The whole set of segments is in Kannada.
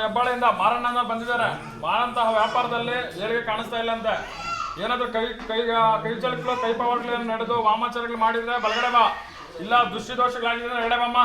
ಹೆಬ್ಬಾಳೆಯಿಂದ ಮಾರಣ್ಣ ಬಂದಿದ್ದಾರೆ. ಮಾರಂತಹ ವ್ಯಾಪಾರದಲ್ಲಿ ಏಳಿಗೆ ಕಾಣಿಸ್ತಾ ಇಲ್ಲ ಅಂತ. ಏನಾದ್ರೂ ಕೈ ಕೈ ಕೈ ಚಳಕಲು ಕೈ ನಡೆದು ವಾಮಾಚಾರಗಳು ಮಾಡಿದ್ರೆ ಬಲಗಡೆ ಬಾ. ಇಲ್ಲ ದೃಷ್ಟಿ ದೋಷಗಳಾಗಿದ್ರೆ ಎಡೆ ಬಾಮ್ಮ.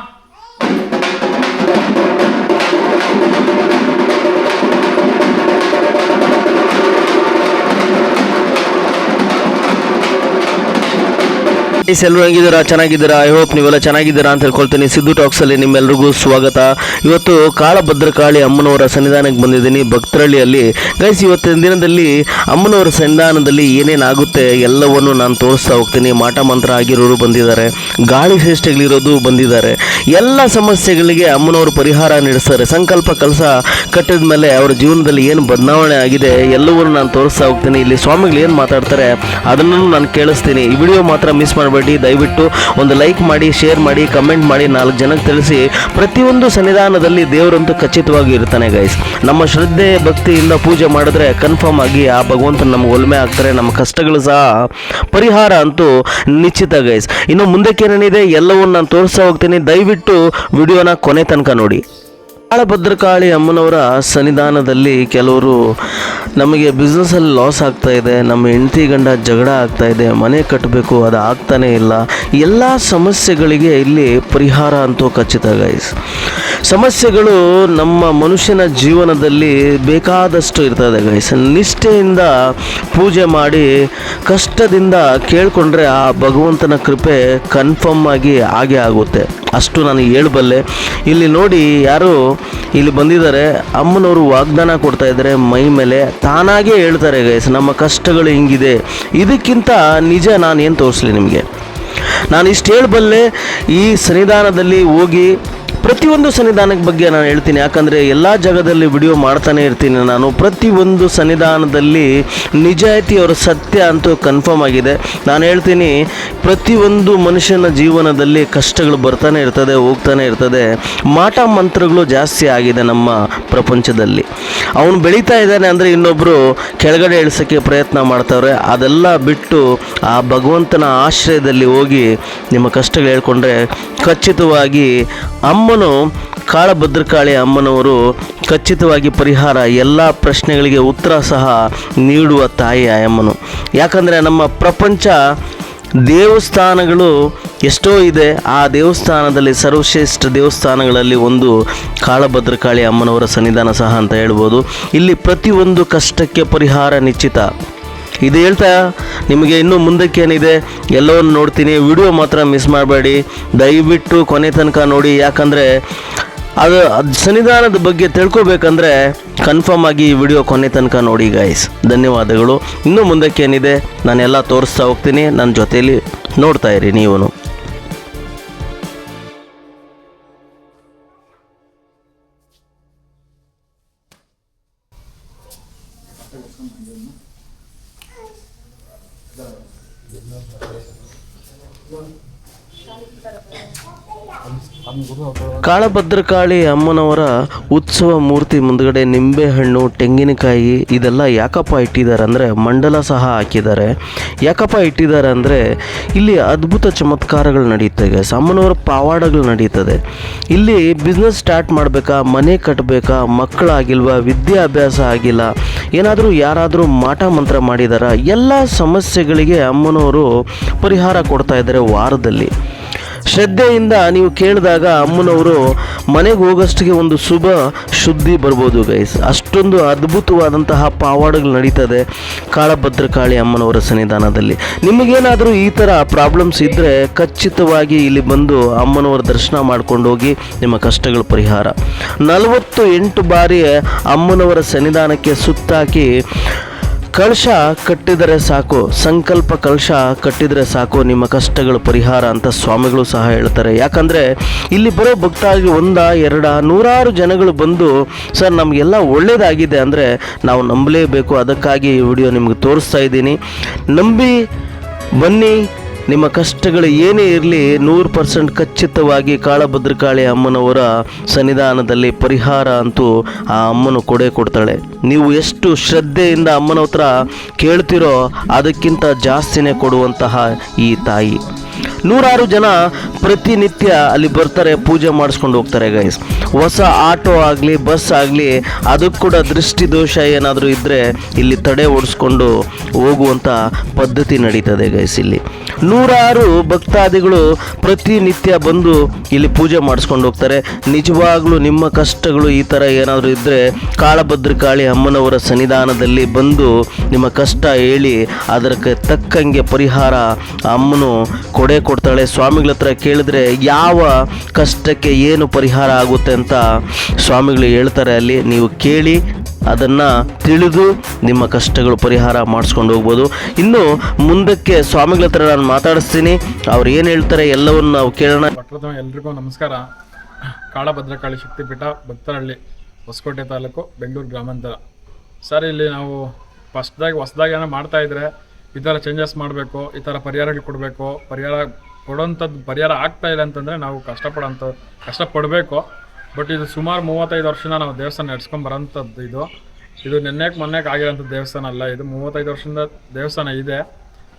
ಗೈಸ್ ಎಲ್ಲರೂ ಹೆಂಗಿದ್ದೀರಾ? ಚೆನ್ನಾಗಿದ್ದೀರಾ? ಐ ಹೋಪ್ ನೀವೆಲ್ಲ ಚೆನ್ನಾಗಿದ್ದೀರಾ ಅಂತ ಹೇಳ್ಕೊಳ್ತೀನಿ. ಸಿದ್ದು ಟಾಕ್ಸಲ್ಲಿ ನಿಮ್ಮೆಲ್ಲರಿಗೂ ಸ್ವಾಗತ. ಇವತ್ತು ಕಾಳಭದ್ರಕಾಳಿ ಅಮ್ಮನವರ ಸನ್ನಿಧಾನಕ್ಕೆ ಬಂದಿದ್ದೀನಿ. ಭಕ್ತರಳ್ಳಿಯಲ್ಲಿ. ಗೈಸ್ ಇವತ್ತಿನ ದಿನದಲ್ಲಿ ಅಮ್ಮನವರ ಸನ್ನಿಧಾನದಲ್ಲಿ ಏನೇನಾಗುತ್ತೆ ಎಲ್ಲವನ್ನು ನಾನು ತೋರಿಸ್ತಾ ಹೋಗ್ತೀನಿ. ಮಾಟ ಮಂತ್ರ ಆಗಿರೋರು ಬಂದಿದ್ದಾರೆ. ಗಾಳಿ ಶ್ರೇಷ್ಠಗಳಿರೋದು ಬಂದಿದ್ದಾರೆ. ಎಲ್ಲ ಸಮಸ್ಯೆಗಳಿಗೆ ಅಮ್ಮನವರು ಪರಿಹಾರ ನೀಡಿಸ್ತಾರೆ. ಸಂಕಲ್ಪ ಕೆಲಸ ಕಟ್ಟಿದ ಮೇಲೆ ಅವರ ಜೀವನದಲ್ಲಿ ಏನು ಬದಲಾವಣೆ ಆಗಿದೆ ಎಲ್ಲವನ್ನೂ ನಾನು ತೋರಿಸ್ತಾ ಹೋಗ್ತೀನಿ. ಇಲ್ಲಿ ಸ್ವಾಮಿಗಳು ಏನು ಮಾತಾಡ್ತಾರೆ ಅದನ್ನು ನಾನು ಕೇಳಿಸ್ತೀನಿ. ಈ ವಿಡಿಯೋ ಮಾತ್ರ ಮಿಸ್ ಮಾಡಬೇಡಿ. ದಯವಿಟ್ಟು ಒಂದು ಲೈಕ್ ಮಾಡಿ ಶೇರ್ ಮಾಡಿ ಕಮೆಂಟ್ ಮಾಡಿ, ನಾಲ್ಕು ಜನಕ್ಕೆ ತಿಳಿಸಿ. ಪ್ರತಿಯೊಂದು ಸನ್ನಿಧಾನದಲ್ಲಿ ದೇವರಂತೂ ಖಚಿತವಾಗಿ ಇರ್ತಾನೆ ಗೈಸ್ ನಮ್ಮ ಶ್ರದ್ಧೆ, ಭಕ್ತಿಯಿಂದ ಪೂಜೆ ಮಾಡಿದ್ರೆ ಕನ್ಫರ್ಮ್ ಆಗಿ ಆ ಭಗವಂತ ನಮ್ಗೆ ಒಲ್ಮೆ ಆಗ್ತಾರೆ, ನಮ್ಮ ಕಷ್ಟಗಳು ಸಹ ಪರಿಹಾರ ಅಂತೂ ನಿಶ್ಚಿತ ಗೈಸ್ ಇನ್ನು ಮುಂದಕ್ಕೆ ಏನೇನಿದೆ ಎಲ್ಲವನ್ನು ನಾನು ತೋರಿಸ್ತಾ ಹೋಗ್ತೀನಿ. ದಯವಿಟ್ಟು ವಿಡಿಯೋನ ಕೊನೆ ತನಕ ನೋಡಿ. ಕಾಳಭದ್ರಕಾಳಿ ಅಮ್ಮನವರ ಸನ್ನಿಧಾನದಲ್ಲಿ ಕೆಲವರು ನಮಗೆ ಬಿಸ್ನೆಸ್ಸಲ್ಲಿ ಲಾಸ್ ಆಗ್ತಾ ಇದೆ, ನಮ್ಮ ಹೆಂಡತಿ ಗಂಡ ಜಗಳ ಆಗ್ತಾ ಇದೆ, ಮನೆ ಕಟ್ಟಬೇಕು ಅದು ಆಗ್ತಾನೇ ಇಲ್ಲ. ಎಲ್ಲ ಸಮಸ್ಯೆಗಳಿಗೆ ಇಲ್ಲಿ ಪರಿಹಾರ ಅಂತೂ ಖಚಿತ ಗೈಸ್ ಸಮಸ್ಯೆಗಳು ನಮ್ಮ ಮನುಷ್ಯನ ಜೀವನದಲ್ಲಿ ಬೇಕಾದಷ್ಟು ಇರ್ತದೆ ಗೈಸ್ ನಿಷ್ಠೆಯಿಂದ ಪೂಜೆ ಮಾಡಿ, ಕಷ್ಟದಿಂದ ಕೇಳಿಕೊಂಡ್ರೆ ಆ ಭಗವಂತನ ಕೃಪೆ ಕನ್ಫರ್ಮ್ ಆಗಿ ಹಾಗೆ ಆಗುತ್ತೆ. ಅಷ್ಟು ನಾನು ಹೇಳಬಲ್ಲೆ. ಇಲ್ಲಿ ನೋಡಿ ಯಾರು ಇಲ್ಲಿ ಬಂದಿದ್ದಾರೆ. ಅಮ್ಮನವರು ವಾಗ್ದಾನ ಕೊಡ್ತಾ ಇದ್ದಾರೆ ಮೈ ಮೇಲೆ. ತಾನಾಗೇ ಹೇಳ್ತಾರೆ ಗೈಸ್ ನಮ್ಮ ಕಷ್ಟಗಳು ಹಿಂಗಿದೆ. ಇದಕ್ಕಿಂತ ನಿಜ ನಾನು ಏನು ತೋರಿಸ್ಲಿ ನಿಮಗೆ? ನಾನು ಇಷ್ಟು ಹೇಳಬಲ್ಲೆ, ಈ ಸನ್ನಿಧಾನದಲ್ಲಿ ಹೋಗಿ ಪ್ರತಿಯೊಂದು ಸನ್ನಿಧಾನದ ಬಗ್ಗೆ ನಾನು ಹೇಳ್ತೀನಿ. ಯಾಕಂದರೆ ಎಲ್ಲ ಜಾಗದಲ್ಲಿ ವಿಡಿಯೋ ಮಾಡ್ತಾನೆ ಇರ್ತೀನಿ ನಾನು. ಪ್ರತಿಯೊಂದು ಸನ್ನಿಧಾನದಲ್ಲಿ ನಿಜಾಯಿತಿ ಅವರ ಸತ್ಯ ಅಂತೂ ಕನ್ಫರ್ಮ್ ಆಗಿದೆ. ನಾನು ಹೇಳ್ತೀನಿ, ಪ್ರತಿಯೊಂದು ಮನುಷ್ಯನ ಜೀವನದಲ್ಲಿ ಕಷ್ಟಗಳು ಬರ್ತಾನೆ ಇರ್ತದೆ, ಹೋಗ್ತಾನೆ ಇರ್ತದೆ. ಮಾಟ ಮಂತ್ರಗಳು ಜಾಸ್ತಿ ಆಗಿದೆ ನಮ್ಮ ಪ್ರಪಂಚದಲ್ಲಿ. ಅವನು ಬೆಳೀತಾ ಇದ್ದಾನೆ ಅಂದರೆ ಇನ್ನೊಬ್ಬರು ಕೆಳಗಡೆ ಇಳಿಸೋಕ್ಕೆ ಪ್ರಯತ್ನ ಮಾಡ್ತಾವ್ರೆ. ಅದೆಲ್ಲ ಬಿಟ್ಟು ಆ ಭಗವಂತನ ಆಶ್ರಯದಲ್ಲಿ ಹೋಗಿ ನಿಮ್ಮ ಕಷ್ಟಗಳು ಹೇಳ್ಕೊಂಡ್ರೆ ಖಚಿತವಾಗಿ ಅಮ್ಮನು ಕಾಳಭದ್ರಕಾಳಿ ಅಮ್ಮನವರು ಖಚಿತವಾಗಿ ಪರಿಹಾರ ಎಲ್ಲ ಪ್ರಶ್ನೆಗಳಿಗೆ ಉತ್ತರ ಸಹ ನೀಡುವ ತಾಯಿ ಅಮ್ಮನು. ಯಾಕಂದರೆ ನಮ್ಮ ಪ್ರಪಂಚ ದೇವಸ್ಥಾನಗಳು ಎಷ್ಟೋ ಇದೆ, ಆ ದೇವಸ್ಥಾನದಲ್ಲಿ ಸರ್ವಶ್ರೇಷ್ಠ ದೇವಸ್ಥಾನಗಳಲ್ಲಿ ಒಂದು ಕಾಳಭದ್ರಕಾಳಿ ಅಮ್ಮನವರ ಸನ್ನಿಧಾನ ಸಹ ಅಂತ ಹೇಳ್ಬೋದು. ಇಲ್ಲಿ ಪ್ರತಿಯೊಂದು ಕಷ್ಟಕ್ಕೆ ಪರಿಹಾರ ನಿಶ್ಚಿತ. ಇದು ಹೇಳ್ತಾ ನಿಮಗೆ ಇನ್ನೂ ಮುಂದಕ್ಕೇನಿದೆ ಎಲ್ಲವನ್ನು ನೋಡ್ತೀನಿ. ವಿಡಿಯೋ ಮಾತ್ರ ಮಿಸ್ ಮಾಡಬೇಡಿ. ದಯವಿಟ್ಟು ಕೊನೆ ತನಕ ನೋಡಿ. ಯಾಕಂದರೆ ಅದು ಅದು ಸನ್ನಿಧಾನದ ಬಗ್ಗೆ ತಿಳ್ಕೊಬೇಕಂದ್ರೆ ಕನ್ಫರ್ಮ್ ಆಗಿ ಈ ವಿಡಿಯೋ ಕೊನೆ ತನಕ ನೋಡಿ ಗಾಯ್ಸ್ ಧನ್ಯವಾದಗಳು. ಇನ್ನೂ ಮುಂದಕ್ಕೇನಿದೆ ನಾನೆಲ್ಲ ತೋರಿಸ್ತಾ ಹೋಗ್ತೀನಿ. ನನ್ನ ಜೊತೆಯಲ್ಲಿ ನೋಡ್ತಾ ಇರಿ ನೀವು ಕಾಳಭದ್ರಕಾಳಿ ಅಮ್ಮನವರ ಉತ್ಸವ ಮೂರ್ತಿ ಮುಂದ್ಗಡೆ ನಿಂಬೆಹಣ್ಣು, ತೆಂಗಿನಕಾಯಿ, ಇದೆಲ್ಲ ಯಾಕಪ್ಪ ಇಟ್ಟಿದ್ದಾರೆ ಅಂದರೆ ಮಂಡಲ ಸಹ ಹಾಕಿದ್ದಾರೆ. ಯಾಕಪ್ಪ ಇಟ್ಟಿದ್ದಾರೆ ಅಂದರೆ ಇಲ್ಲಿ ಅದ್ಭುತ ಚಮತ್ಕಾರಗಳು ನಡೆಯುತ್ತವೆ ಅಮ್ಮನವರ ಪಾವಾಡಗಳು ನಡೀತದೆ. ಇಲ್ಲಿ ಬಿಸ್ನೆಸ್ ಸ್ಟಾರ್ಟ್ ಮಾಡಬೇಕಾ, ಮನೆ ಕಟ್ಟಬೇಕಾ ಮಕ್ಕಳಾಗಿಲ್ವಾ, ವಿದ್ಯಾಭ್ಯಾಸ ಆಗಿಲ್ಲ, ಏನಾದರೂ ಯಾರಾದರೂ ಮಾಟ ಮಂತ್ರ ಮಾಡಿದಾರ? ಎಲ್ಲ ಸಮಸ್ಯೆಗಳಿಗೆ ಅಮ್ಮನವರು ಪರಿಹಾರ ಕೊಡ್ತಾ ಇದ್ದಾರೆ ವಾರದಲ್ಲಿ. ಶ್ರದ್ಧೆಯಿಂದ ನೀವು ಕೇಳಿದಾಗ ಅಮ್ಮನವರು ಮನೆಗೆ ಹೋಗೋಷ್ಟಿಗೆ ಒಂದು ಶುಭ ಶುದ್ಧಿ ಬರ್ಬೋದು ಗೈಸ್ ಅಷ್ಟೊಂದು ಅದ್ಭುತವಾದಂತಹ ಪಾವಾಡಗಳು ನಡೀತದೆ ಕಾಳಭದ್ರಕಾಳಿ ಅಮ್ಮನವರ ಸನ್ನಿಧಾನದಲ್ಲಿ. ನಿಮಗೇನಾದರೂ ಈ ಥರ ಪ್ರಾಬ್ಲಮ್ಸ್ ಇದ್ದರೆ ಖಚಿತವಾಗಿ ಇಲ್ಲಿ ಬಂದು ಅಮ್ಮನವರ ದರ್ಶನ ಮಾಡ್ಕೊಂಡು ಹೋಗಿ ನಿಮ್ಮ ಕಷ್ಟಗಳ ಪರಿಹಾರ. ನಲವತ್ತು ಎಂಟು ಬಾರಿ ಅಮ್ಮನವರ ಸನ್ನಿಧಾನಕ್ಕೆ ಸುತ್ತಾಕಿ ಕಳಶ ಕಟ್ಟಿದರೆ ಸಾಕು, ಸಂಕಲ್ಪ ಕಳಶ ಕಟ್ಟಿದರೆ ಸಾಕು, ನಿಮ್ಮ ಕಷ್ಟಗಳು ಪರಿಹಾರ ಅಂತ ಸ್ವಾಮಿಗಳು ಸಹ ಹೇಳ್ತಾರೆ. ಯಾಕಂದರೆ ಇಲ್ಲಿ ಬರೋ ಭಕ್ತಾಗಿ ಒಂದ, ಎರಡ, ನೂರಾರು ಜನಗಳು ಬಂದು, ಸರ್ ನಮಗೆಲ್ಲ ಒಳ್ಳೆಯದಾಗಿದೆ ಅಂದರೆ ನಾವು ನಂಬಲೇಬೇಕು, ಅದಕ್ಕಾಗಿ ಈ ವಿಡಿಯೋ ನಿಮಗೆ ತೋರಿಸ್ತಾ ಇದ್ದೀನಿ. ನಂಬಿ ಬನ್ನಿ ನಿಮ್ಮ ಕಷ್ಟಗಳು ಏನೇ ಇರಲಿ ನೂರು ಪರ್ಸೆಂಟ್ ಖಚಿತವಾಗಿ ಕಾಳಭದ್ರಕಾಳಿ ಅಮ್ಮನವರ ಸನ್ನಿಧಾನದಲ್ಲಿ ಪರಿಹಾರ ಅಂತೂ ಆ ಅಮ್ಮನು ಕೊಡೇ ಕೊಡ್ತಾಳೆ. ನೀವು ಎಷ್ಟು ಶ್ರದ್ಧೆಯಿಂದ ಅಮ್ಮನ ಹತ್ರ ಕೇಳ್ತಿರೋ ಅದಕ್ಕಿಂತ ಜಾಸ್ತಿನೇ ಕೊಡುವಂತಹ ಈ ತಾಯಿ. ನೂರಾರು ಜನ ಪ್ರತಿನಿತ್ಯ ಅಲ್ಲಿ ಬರ್ತಾರೆ, ಪೂಜೆ ಮಾಡಿಸ್ಕೊಂಡು ಹೋಗ್ತಾರೆ ಗೈಸ್ ಹೊಸ ಆಟೋ ಆಗಲಿ ಬಸ್ ಆಗಲಿ ಅದಕ್ಕೆ ಕೂಡ ದೃಷ್ಟಿ ದೋಷ ಏನಾದರೂ ಇದ್ದರೆ ಇಲ್ಲಿ ತಡೆ ಓಡಿಸ್ಕೊಂಡು ಹೋಗುವಂಥ ಪದ್ಧತಿ ನಡೀತದೆ ಗೈಸ್ ಇಲ್ಲಿ. ನೂರಾರು ಭಕ್ತಾದಿಗಳು ಪ್ರತಿನಿತ್ಯ ಬಂದು ಇಲ್ಲಿ ಪೂಜೆ ಮಾಡಿಸ್ಕೊಂಡು ಹೋಗ್ತಾರೆ. ನಿಜವಾಗ್ಲೂ ನಿಮ್ಮ ಕಷ್ಟಗಳು ಈ ಥರ ಏನಾದರೂ ಇದ್ದರೆ ಕಾಳಭದ್ರಕಾಳಿ ಅಮ್ಮನವರ ಸನ್ನಿಧಾನದಲ್ಲಿ ಬಂದು ನಿಮ್ಮ ಕಷ್ಟ ಹೇಳಿ, ಅದಕ್ಕೆ ತಕ್ಕಂಗೆ ಪರಿಹಾರ ಅಮ್ಮನು ಕೊಡೆ ಕೊಡ್ತಾಳೆ ಸ್ವಾಮಿಗಳ ಹತ್ರ ಕೇಳಿದ್ರೆ ಯಾವ ಕಷ್ಟಕ್ಕೆ ಏನು ಪರಿಹಾರ ಆಗುತ್ತೆ ಅಂತ ಸ್ವಾಮಿಗಳು ಹೇಳ್ತಾರೆ ಅಲ್ಲಿ. ನೀವು ಕೇಳಿ, ಅದನ್ನು ತಿಳಿದು ನಿಮ್ಮ ಕಷ್ಟಗಳು ಪರಿಹಾರ ಮಾಡಿಸ್ಕೊಂಡು ಹೋಗ್ಬೋದು. ಇನ್ನು ಮುಂದಕ್ಕೆ ಸ್ವಾಮಿಗಳ ಹತ್ರ ನಾನು ಮಾತಾಡಿಸ್ತೀನಿ. ಅವ್ರು ಏನು ಹೇಳ್ತಾರೆ ಎಲ್ಲವನ್ನು ನಾವು ಕೇಳೋಣ. ಎಲ್ರಿಗೂ ನಮಸ್ಕಾರ. ಕಾಳಭದ್ರಕಾಳಿ ಶಕ್ತಿಪೀಠ, ಭಕ್ತರಹಳ್ಳಿ, ಹೊಸಕೋಟೆ ತಾಲೂಕು, ಬೆಂಗಳೂರು ಗ್ರಾಮಾಂತರ. ಸರ್, ಇಲ್ಲಿ ನಾವು ಫಸ್ಟ್ದಾಗಿ ಹೊಸ್ದಾಗಿ ಏನೋ ಮಾಡ್ತಾ ಇದ್ರೆ ಈ ಥರ ಚೇಂಜಸ್ ಮಾಡಬೇಕು, ಈ ಥರ ಪರಿಹಾರಗಳು ಕೊಡಬೇಕು ಪರಿಹಾರ ಕೊಡೋಂಥದ್ದು ಪರಿಹಾರ ಆಗ್ತಾ ಇಲ್ಲ ಅಂತಂದರೆ ನಾವು ಕಷ್ಟಪಡೋಂಥ, ಕಷ್ಟಪಡಬೇಕು. ಬಟ್ ಇದು ಸುಮಾರು ಮೂವತ್ತೈದು ವರ್ಷದಿಂದ ನಾವು ದೇವಸ್ಥಾನ ನಡೆಸ್ಕೊಂಬರೋಂಥದ್ದು ಇದು. ಇದು ನೆನ್ನೆಗೆ ಮೊನ್ನೆಗೆ ಆಗಿರೋಂಥ ದೇವಸ್ಥಾನ ಅಲ್ಲ, ಇದು ಮೂವತ್ತೈದು ವರ್ಷದಿಂದ ದೇವಸ್ಥಾನ ಇದೆ.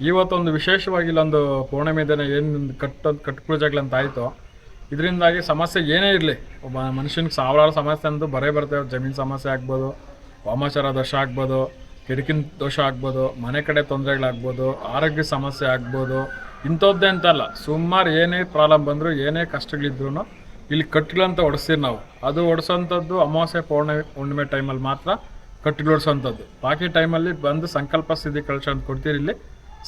ಇವತ್ತೊಂದು ವಿಶೇಷವಾಗಿ ಇಲ್ಲೊಂದು ಪೂರ್ಣಿಮೆ ದಿನ ಏನು ಕಟ್ಟು ಕಟ್ಕುಳಜಗಳಂತ ಆಯಿತು. ಇದರಿಂದಾಗಿ ಸಮಸ್ಯೆ ಏನೇ ಇರಲಿ, ಒಬ್ಬ ಮನುಷ್ಯನಿಗೆ ಸಾವಿರಾರು ಸಮಸ್ಯೆ ಅಂತೂ ಬರೇ ಬರ್ತವೆ ಜಮೀನು ಸಮಸ್ಯೆ ಆಗ್ಬೋದು, ವಾಮಾಚಾರ ದೋಷ ಆಗ್ಬೋದು. ಕಿಡಕಿನ ದೋಷ ಆಗ್ಬೋದು, ಮನೆ ಕಡೆ ತೊಂದರೆಗಳಾಗ್ಬೋದು, ಆರೋಗ್ಯ ಸಮಸ್ಯೆ ಆಗ್ಬೋದು, ಇಂಥದ್ದೇ ಅಂತಲ್ಲ ಸುಮಾರು ಏನೇ ಪ್ರಾಬ್ಲಮ್ ಬಂದರೂ, ಏನೇ ಕಷ್ಟಗಳಿದ್ರು ಇಲ್ಲಿ ಕಟ್ಟಿಗಳಂತ ಹೊಡೆಸ್ತೀವಿ ನಾವು. ಅದು ಹೊಡ್ಸೋಂಥದ್ದು ಅಮಾವಾಸ್ಯೆ ಪೌರ್ಣಿಮೆ, ಹುಣ್ಣಿಮೆ ಟೈಮಲ್ಲಿ ಮಾತ್ರ ಕಟ್ಟಿಗಳು ಹೊಡ್ಸೋಂಥದ್ದು ಬಾಕಿ ಟೈಮಲ್ಲಿ ಬಂದು ಸಂಕಲ್ಪ ಸಿದ್ಧಿ ಕಳಶ ಅಂತ ಕೊಡ್ತೀರಿ ಇಲ್ಲಿ.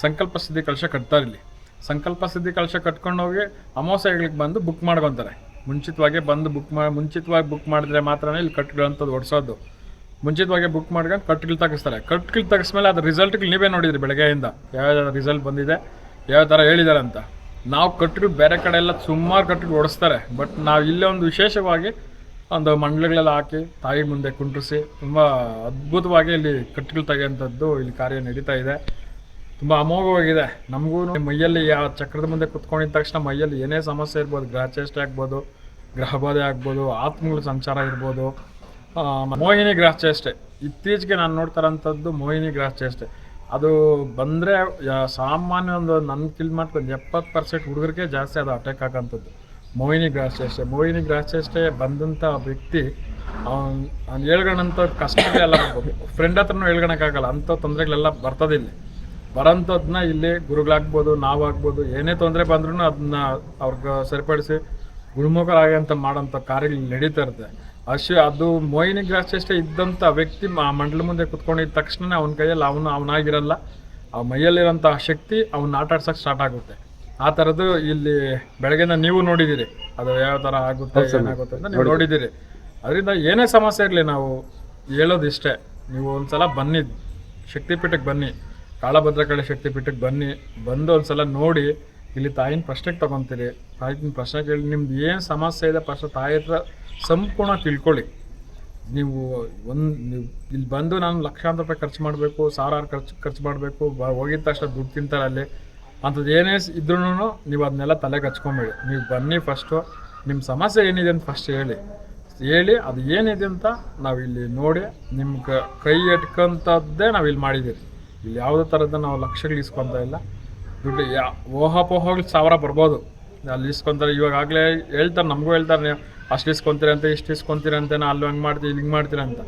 ಸಂಕಲ್ಪ ಸಿದ್ಧಿ ಕಳಶ ಕಟ್ತಾರೆ ಇಲ್ಲಿ. ಸಂಕಲ್ಪ ಸಿದ್ಧಿ ಕಳಶ ಕಟ್ಕೊಂಡು ಹೋಗಿ ಅಮಾವಾಸ್ಯೆಗಳಿಗೆ ಬಂದು ಬುಕ್ ಮಾಡ್ಕೊತಾರೆ. ಮುಂಚಿತವಾಗಿ ಬಂದು ಬುಕ್ ಮಾಡಿ ಮುಂಚಿತವಾಗಿ ಬುಕ್ ಮಾಡಿದ್ರೆ ಮಾತ್ರನೇ ಇಲ್ಲಿ ಕಟ್ಟುಗಳಂಥದ್ದು ಹೊಡ್ಸೋದು ಮುಂಚಿತವಾಗಿ ಬುಕ್ ಮಾಡ್ಕೊಂಡು ಕಟ್ಗಳು ತಗಿಸ್ತಾರೆ ಕಟ್ಗಳು ತಗಿಸ್ಮೇಲೆ ಅದು ರಿಸಲ್ಟ್ಗಳು ನೀವೇ ನೋಡಿದ್ರಿ ಬೆಳಗ್ಗೆಯಿಂದ. ಯಾವ ಯಾವ ರಿಸಲ್ಟ್ ಬಂದಿದೆ, ಯಾವ ಥರ ಹೇಳಿದ್ದಾರೆ ಅಂತ. ನಾವು ಕಟ್ಗಳು ಬೇರೆ ಕಡೆ ಎಲ್ಲ ಸುಮಾರು ಕಟ್ಗಳು ಓಡಿಸ್ತಾರೆ. ಬಟ್ ನಾವು ಇಲ್ಲೇ ಒಂದು ವಿಶೇಷವಾಗಿ ಒಂದು ಮಂಡಲಗಳೆಲ್ಲ ಹಾಕಿ ತಾಯಿ ಮುಂದೆ ಕುಂಟ್ರಿಸಿ ತುಂಬ ಅದ್ಭುತವಾಗಿ ಇಲ್ಲಿ ಕಟ್ಗಳು ತೆಗೆಯುವಂಥದ್ದು ಇಲ್ಲಿ ಕಾರ್ಯ ನಡೀತಾ ಇದೆ. ತುಂಬ ಅಮೋಘವಾಗಿದೆ. ನಮಗೂ ಮೈಯಲ್ಲಿ ಯಾವ ಚಕ್ರದ ಮುಂದೆ ಕುತ್ಕೊಂಡಿದ್ದ ತಕ್ಷಣ ಮೈಯಲ್ಲಿ ಏನೇ ಸಮಸ್ಯೆ ಇರ್ಬೋದು ಗ್ರಹಚೇಷ್ಟೆ ಆಗ್ಬೋದು, ಗ್ರಹಬಾಧೆ ಆಗ್ಬೋದು, ಆತ್ಮಗಳ ಸಂಚಾರ ಇರ್ಬೋದು ಮೋಹಿನಿ ಗ್ರಹಚೇಷ್ಟೆ ಇತ್ತೀಚೆಗೆ ನಾನು ನೋಡ್ತಾರಂಥದ್ದು ಮೋಹಿನಿ ಗ್ರಹಚೇಷ್ಟೆ ಅದು ಬಂದರೆ ಸಾಮಾನ್ಯ ಒಂದು ನನ್ನ ಕಿಲ್ ಮಾಡ್ಕೊಂಡು ಎಪ್ಪತ್ತು ಪರ್ಸೆಂಟ್ ಹುಡುಗರಿಗೆ ಜಾಸ್ತಿ ಅದು ಅಟ್ಯಾಕ್ ಆಗೋಂಥದ್ದು ಮೋಹಿನಿ ಗ್ರಹಚೇಷ್ಟೆ ಮೋಹಿನಿ ಗ್ರಹಚೇಷ್ಟೆ ಬಂದಂಥ ವ್ಯಕ್ತಿ, ಅವ್ನು ಅವ್ನು ಕಷ್ಟವೇ ಕಷ್ಟಗಳೇ ಎಲ್ಲ ಫ್ರೆಂಡ್ ಹತ್ರನೂ ಹೇಳ್ಕೊಳಕ್ಕಾಗಲ್ಲ ಅಂಥ ತೊಂದರೆಗಳೆಲ್ಲ ಬರ್ತದೆ ಇಲ್ಲಿ ಬರೋಂಥದ್ದನ್ನ ಇಲ್ಲಿ ಗುರುಗಳಾಗ್ಬೋದು, ನಾವಾಗ್ಬೋದು, ಏನೇ ತೊಂದರೆ ಬಂದ್ರೂ ಅದನ್ನ ಅವ್ರಿಗೆ ಸರಿಪಡಿಸಿ ಗುರುಮುಖರಾಗಂತ ಮಾಡೋಂಥ ಕಾರ್ಯಗಳು ನಡೀತಾ ಇರುತ್ತೆ. ಅಷ್ಟು ಅದು ಮೋಹಿನಿ ಗ್ರಾಚೆಷ್ಟೇ ಇದ್ದಂಥ ವ್ಯಕ್ತಿ ಆ ಮಂಡಲ ಮುಂದೆ ಕುತ್ಕೊಂಡಿದ್ದ ತಕ್ಷಣ ಅವನ ಕೈಯಲ್ಲಿ ಅವನು ಅವನಾಗಿರಲ್ಲ. ಆ ಮೈಯಲ್ಲಿರೋಂಥ ಶಕ್ತಿ ಅವನ್ನ ಆಟ ಆಡ್ಸೋಕೆ ಸ್ಟಾರ್ಟ್ ಆಗುತ್ತೆ. ಆ ಥರದ್ದು ಇಲ್ಲಿ ಬೆಳಗ್ಗೆನ ನೀವು ನೋಡಿದ್ದೀರಿ. ಅದು ಯಾವ ಥರ ಆಗುತ್ತೆ ಏನಾಗುತ್ತೆ ಅಂತ ನೀವು ನೋಡಿದ್ದೀರಿ. ಅದರಿಂದ ಏನೇ ಸಮಸ್ಯೆ ಇರಲಿ ನಾವು ಹೇಳೋದು ಇಷ್ಟೇ ನೀವು ಒಂದ್ಸಲ ಬನ್ನಿ ಶಕ್ತಿಪೀಠಕ್ಕೆ ಬನ್ನಿ. ಕಾಳಭದ್ರಕಾಳಿ ಶಕ್ತಿಪೀಠಕ್ಕೆ ಬನ್ನಿ. ಬಂದು ಒಂದ್ಸಲ ನೋಡಿ ಇಲ್ಲಿ ತಾಯಿನ ಪ್ರಶ್ನೆಗೆ ತಗೊಂತೀರಿ. ತಾಯಿನ ಪ್ರಶ್ನೆ ಕೇಳಿ ನಿಮ್ದು ಏನು ಸಮಸ್ಯೆ ಇದೆ ಫಸ್ಟ್ ತಾಯಿ ಹತ್ರ ಸಂಪೂರ್ಣ ತಿಳ್ಕೊಳ್ಳಿ. ನೀವು ಒಂದು ನೀವು ಇಲ್ಲಿ ಬಂದು ನಾನು ಲಕ್ಷಾಂತರ ರೂಪಾಯಿ ಖರ್ಚು ಮಾಡಬೇಕು, ಸಾವಿರಾರು ಖರ್ಚು ಖರ್ಚು ಮಾಡಬೇಕು ಹೋಗಿದ ತಕ್ಷಣ ದುಡ್ಡು ತಿಂತಾರೆ ಅಲ್ಲಿ. ಅಂಥದ್ದು ಏನೇ ಇದ್ರೂ ನೀವು ಅದನ್ನೆಲ್ಲ ತಲೆಗೆ ಹಚ್ಕೊಂಬೇಡಿ. ನೀವು ಬನ್ನಿ ಫಸ್ಟು ನಿಮ್ಮ ಸಮಸ್ಯೆ ಏನಿದೆ ಅಂತ ಫಸ್ಟ್ ಹೇಳಿ. ಹೇಳಿ ಅದು ಏನಿದೆ ಅಂತ ನಾವು ಇಲ್ಲಿ ನೋಡಿ ನಿಮ್ಗೆ ಕೈ ಎಟ್ಕೊಂಥದ್ದೇ ನಾವು ಇಲ್ಲಿ ಮಾಡಿದ್ದೀರಿ ಇಲ್ಲಿ ಯಾವುದೇ ಥರದ ನಾವು ಲಕ್ಷಗಳು ಇಸ್ಕೊತಾ ಇಲ್ಲ. ದುಡ್ಡು, ಯಾ ಊಹಾಪೋಹಗಳು ಸಾವಿರ ಬರ್ಬೋದು. ಅಲ್ಲಿ ಇಸ್ಕೊಂತಾರೆ, ಇವಾಗ ಆಗಲೇ ಹೇಳ್ತಾರೆ, ನಮಗೂ ಹೇಳ್ತಾರೆ, ನೀವು ಅಷ್ಟು ಇಸ್ಕೊಂತೀರ ಅಂತ, ಇಷ್ಟು ಇಸ್ಕೊಂತೀರ ಅಂತ, ನಾ ಅಲ್ಲಿ ಹಂಗೆ ಇಲ್ಲಿ ಹಿಂಗೆ ಮಾಡ್ತೀರ ಅಂತ.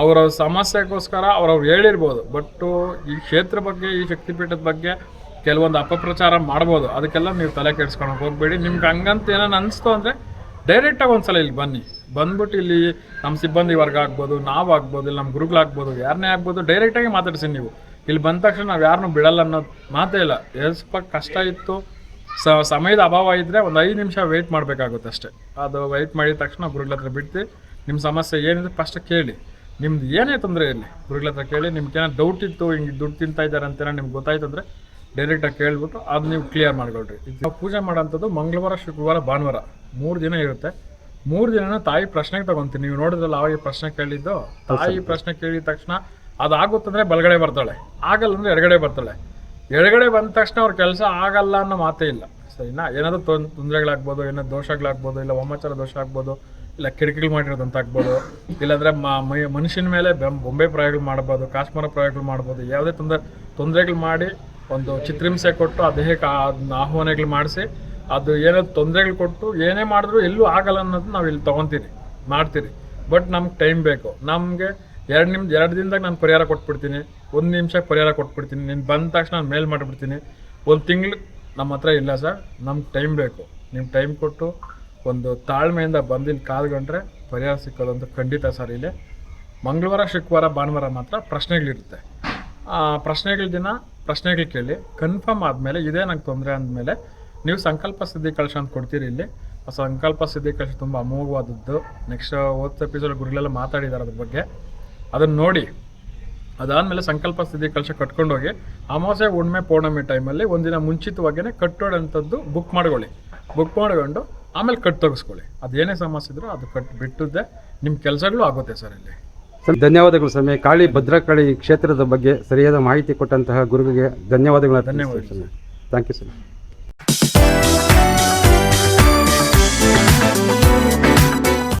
ಅವರ ಸಮಸ್ಯೆಗೋಸ್ಕರ ಅವ್ರವ್ರು ಹೇಳಿರ್ಬೋದು, ಬಟ್ಟು ಈ ಕ್ಷೇತ್ರ ಬಗ್ಗೆ, ಈ ಶಕ್ತಿಪೀಠದ ಬಗ್ಗೆ ಕೆಲವೊಂದು ಅಪಪ್ರಚಾರ ಮಾಡ್ಬೋದು. ಅದಕ್ಕೆಲ್ಲ ನೀವು ತಲೆ ಕೆಡ್ಸ್ಕೊಂಡು ಹೋಗ್ಬೇಡಿ. ನಿಮ್ಗೆ ಹಂಗಂತ ಏನೋ ಅನಿಸ್ತು ಅಂದರೆ ಡೈರೆಕ್ಟಾಗಿ ಒಂದ್ಸಲ ಇಲ್ಲಿ ಬನ್ನಿ. ಬಂದ್ಬಿಟ್ಟು ಇಲ್ಲಿ ನಮ್ಮ ಸಿಬ್ಬಂದಿ ವರ್ಗ ಆಗ್ಬೋದು, ನಾವು ಆಗ್ಬೋದು, ಇಲ್ಲಿ ನಮ್ಮ ಗುರುಗಳಾಗ್ಬೋದು ಯಾರನ್ನೇ ಆಗ್ಬೋದು ಡೈರೆಕ್ಟಾಗಿ ಮಾತಾಡಿಸಿ ನೀವು. ಇಲ್ಲಿ ಬಂದ ತಕ್ಷಣ ನಾವು ಯಾರನ್ನೂ ಬಿಡಲ್ಲ ಅನ್ನೋದು ಮಾತೇ ಇಲ್ಲ. ಎಷ್ಟು ಸ್ವಲ್ಪ ಕಷ್ಟ ಇತ್ತು. ಸ ಸಮಯದ ಅಭಾವ ಇದ್ದರೆ ಒಂದು ಐದು ನಿಮಿಷ ವೆಯ್ಟ್ ಮಾಡಬೇಕಾಗುತ್ತೆ ಅಷ್ಟೇ. ಅದು ವೆಯ್ಟ್ ಮಾಡಿದ ತಕ್ಷಣ ಗುರುಗಳ ಹತ್ರ ಬಿಡ್ತಿ ನಿಮ್ಮ ಸಮಸ್ಯೆ ಏನಿದೆ ಫಸ್ಟ್ ಕೇಳಿ. ನಿಮ್ದು ಏನೇ ತೊಂದರೆ ಇರಲಿ ಗುರುಗಳ ಹತ್ರ ಕೇಳಿ. ನಿಮ್ಗೆ ಏನೋ ಡೌಟ್ ಇತ್ತು ಹಿಂಗೆ ದುಡ್ಡು ತಿಂತಾ ಇದ್ದಾರೆ ಅಂತ ನಿಮ್ಗೆ ಗೊತ್ತಾಯ್ತು ಅಂದರೆ ಡೈರೆಕ್ಟಾಗಿ ಕೇಳ್ಬಿಟ್ಟು ಅದು ನೀವು ಕ್ಲಿಯರ್ ಮಾಡ್ಕೊಳ್ರಿ. ಇದು ನಾವು ಪೂಜೆ ಮಾಡೋಂಥದ್ದು ಮಂಗಳವಾರ ಶುಕ್ರವಾರ ಭಾನುವಾರ. ಮೂರು ದಿನ ಇರುತ್ತೆ. ಮೂರು ದಿನನೂ ತಾಯಿ ಪ್ರಶ್ನೆಗೆ ತಗೊಂತೀನಿ. ನೀವು ನೋಡಿದ್ರಲ್ಲ ಅವಾಗ ಪ್ರಶ್ನೆ ಕೇಳಿದ್ದು? ತಾಯಿ ಪ್ರಶ್ನೆ ಕೇಳಿದ ತಕ್ಷಣ ಅದಾಗುತ್ತಂದ್ರೆ ಬಲಗಡೆ ಬರ್ತಾಳೆ ಆಗಲ್ಲ ಅಂದರೆ ಎಡಗಡೆ ಬರ್ತಾಳೆ. ಎಡಗಡೆ ಬಂದ ತಕ್ಷಣ ಅವ್ರ ಕೆಲಸ ಆಗಲ್ಲ ಅನ್ನೋ ಮಾತೇ ಇಲ್ಲ. ಸರಿನಾ ಏನಾದರೂ ತೊಂದ್ ತೊಂದರೆಗಳಾಗ್ಬೋದು, ಏನಾದ್ರು ದೋಷಗಳಾಗ್ಬೋದು, ಇಲ್ಲ ವಾಮಾಚಾರ ದೋಷ ಆಗ್ಬೋದು, ಇಲ್ಲ ಕಿಟಕಿಗಳು ಮಾಡಿರೋದಂತಾಗ್ಬೋದು ಇಲ್ಲಾಂದರೆ ಮನುಷ್ಯನ ಮೇಲೆ ಬೊಂಬೆ ಪ್ರಯೋಗಗಳು ಮಾಡ್ಬೋದು, ಕಾಶ್ಮೀರ ಪ್ರಯೋಗಗಳು ಮಾಡ್ಬೋದು, ಯಾವುದೇ ತೊಂದರೆ, ತೊಂದರೆಗಳು ಮಾಡಿ ಒಂದು ಚಿತ್ರಹಿಂಸೆ ಕೊಟ್ಟು ಆ ದೇಹಕ್ಕೆ ಆಹ್ವಾನಗಳು ಮಾಡಿಸಿ, ಅದು ಏನಾದ್ರು ತೊಂದರೆಗಳು ಕೊಟ್ಟು ಏನೇ ಮಾಡಿದ್ರು ಎಲ್ಲೂ ಆಗಲ್ಲ ಅನ್ನೋದು ನಾವು ಇಲ್ಲಿ ತೊಗೊತೀರಿ, ಮಾಡ್ತೀರಿ. ಬಟ್ ನಮ್ಗೆ ಟೈಮ್ ಬೇಕು. ನಮಗೆ ಎರಡು ನಿಮಿಷ ಎರಡು ದಿನದಾಗ ನಾನು ಪರಿಹಾರ ಕೊಟ್ಬಿಡ್ತೀನಿ, ಒಂದು ನಿಮಿಷ ಪರಿಹಾರ ಕೊಟ್ಬಿಡ್ತೀನಿ, ನೀನು ಬಂದ ತಕ್ಷಣ ನಾನು ಮೇಲ್ ಮಾಡಿಬಿಡ್ತೀನಿ. ಒಂದು ತಿಂಗ್ಳು ನಮ್ಮ ಹತ್ರ ಇಲ್ಲ ಸರ್, ನಮ್ಗೆ ಟೈಮ್ ಬೇಕು. ನೀವು ಟೈಮ್ ಕೊಟ್ಟು ಒಂದು ತಾಳ್ಮೆಯಿಂದ ಬಂದು ಇಲ್ಲಿ ಕಾದ್ಕೊಂಡ್ರೆ ಪರಿಹಾರ ಸಿಕ್ಕೋದಂತೂ ಖಂಡಿತ ಸರ್ ಇಲ್ಲಿ. ಮಂಗಳವಾರ, ಶುಕ್ರವಾರ, ಭಾನುವಾರ ಮಾತ್ರ ಪ್ರಶ್ನೆಗಳಿರುತ್ತೆ ಆ ಪ್ರಶ್ನೆಗಳ ದಿನ ಪ್ರಶ್ನೆಗಳು ಕೇಳಿ ಕನ್ಫರ್ಮ್ ಆದಮೇಲೆ ಇದೇ ನಂಗೆ ತೊಂದರೆ ಅಂದಮೇಲೆ ನೀವು ಸಂಕಲ್ಪ ಸಿದ್ಧಿ ಕಳಶ ಅಂತ ಕೊಡ್ತೀರಿ ಇಲ್ಲಿ. ಆ ಸಂಕಲ್ಪ ಸಿದ್ಧಿ ಕಳಶ ತುಂಬ ಅಮೋಘವಾದದ್ದು. ನೆಕ್ಸ್ಟ್ ಓದ್ ಎಪಿಸೋಡ್ ಗುರುಗಳೆಲ್ಲ ಮಾತಾಡಿದ್ದಾರೆ ಅದ್ರ ಬಗ್ಗೆ. ಅದನ್ನು ನೋಡಿ. ಅದಾದಮೇಲೆ ಸಂಕಲ್ಪ ಸ್ಥಿತಿ ಕಲಶ ಕಟ್ಕೊಂಡೋಗಿ ಅಮಾವಾಸ್ಯೆ ಉಣ್ಮೆ ಪೌರ್ಣಮಿ ಟೈಮಲ್ಲಿ ಒಂದಿನ ಮುಂಚಿತವಾಗಿಯೇ ಕಟ್ಟೋಡಂಥದ್ದು ಬುಕ್ ಮಾಡ್ಕೊಳ್ಳಿ. ಬುಕ್ ಮಾಡ್ಕೊಂಡು ಆಮೇಲೆ ಕಟ್ ತೆಗಿಸ್ಕೊಳ್ಳಿ. ಅದೇನೇ ಸಮಸ್ಯೆ ಇದ್ರೂ ಅದು ಕಟ್ ಬಿಟ್ಟದ್ದೇ ನಿಮ್ಮ ಕೆಲಸಗಳು ಆಗುತ್ತೆ ಸರ್ ಇಲ್ಲಿ. ಸರ್ ಧನ್ಯವಾದಗಳು ಸ್ವಾಮಿ. ಕಾಳಿ ಭದ್ರಕಾಳಿ ಕ್ಷೇತ್ರದ ಬಗ್ಗೆ ಸರಿಯಾದ ಮಾಹಿತಿ ಕೊಟ್ಟಂತಹ ಗುರುವಿಗೆ ಧನ್ಯವಾದಗಳು ಧನ್ಯವಾದಗಳು. Thank you sir